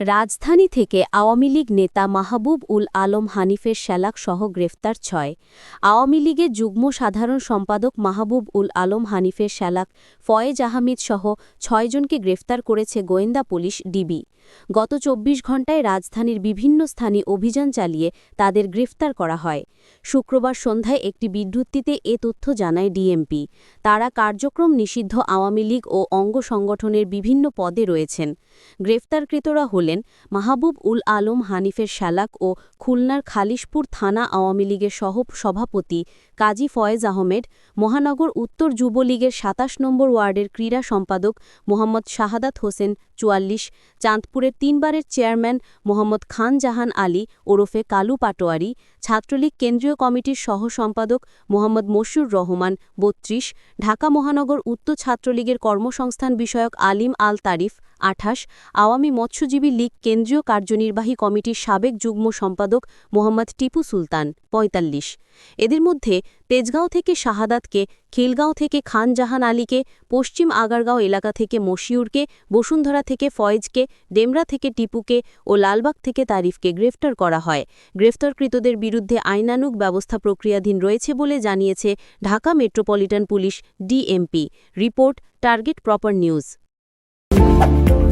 রাজধানী থেকে আওয়ামী লীগ নেতা মাহবুব উল আলম হানিফের শ্যালাক সহ গ্রেফতার ছয়। আওয়ামী লীগের যুগ্ম সাধারণ সম্পাদক মাহবুব উল আলম হানিফের শ্যালাক ফয়েজ আহমেদ সহ ছয়জনকে গ্রেফতার করেছে গোয়েন্দা পুলিশ ডিবি। গত চব্বিশ ঘণ্টায় রাজধানীর বিভিন্ন স্থানে অভিযান চালিয়ে তাদের গ্রেফতার করা হয়। শুক্রবার সন্ধ্যায় একটি বিজ্ঞপ্তিতে এ তথ্য জানায় ডিএমপি। তারা কার্যক্রম নিষিদ্ধ আওয়ামী লীগ ও অঙ্গ সংগঠনের বিভিন্ন পদে রয়েছেন। গ্রেফতারকৃতরা হলেন মাহবুব উল আলম হানিফের শালাক ও খুলনার খালিশপুর থানা আওয়ামী লীগের সহ সভাপতি কাজী ফয়েজ আহমেদ, মহানগর উত্তর যুবলীগের সাতাশ নম্বর ওয়ার্ডের ক্রীড়া সম্পাদক মোহাম্মদ শাহাদাত হোসেন চুয়াল্লিশ চাঁদপুরের তিনবারের চেয়ারম্যান মোহাম্মদ খান জাহান আলী ওরফে কালু পাটোয়ারি, ছাত্রলীগ কেন্দ্রীয় কমিটির সহ সম্পাদক মোহাম্মদ মশুর রহমান বত্রিশ, ঢাকা মহানগর উত্তর ছাত্রলীগের কর্মসংস্থান বিষয়ক আলিম আল তারিফ আঠাশ, আওয়ামী মৎস্যজীবী লীগ কেন্দ্রীয় কার্যনির্বাহী কমিটির সাবেক যুগ্ম সম্পাদক মোহাম্মদ টিপু সুলতান ৪৫ এদের মধ্যে তেজগাঁও থেকে শাহাদাতকে, খিলগাঁও থেকে খান জাহান আলীকে, পশ্চিম আগারগাঁও এলাকা থেকে মশিউরকে, বসুন্ধরা থেকে ফয়েজকে, ডেমরা থেকে টিপুকে ও লালবাগ থেকে তারিফকে গ্রেফতার করা হয়। গ্রেফতারকৃতদের বিরুদ্ধে আইনানুগ ব্যবস্থা প্রক্রিয়াধীন রয়েছে বলে জানিয়েছে Dhaka metropolitan police DMP. Report, target proper news. Thank you.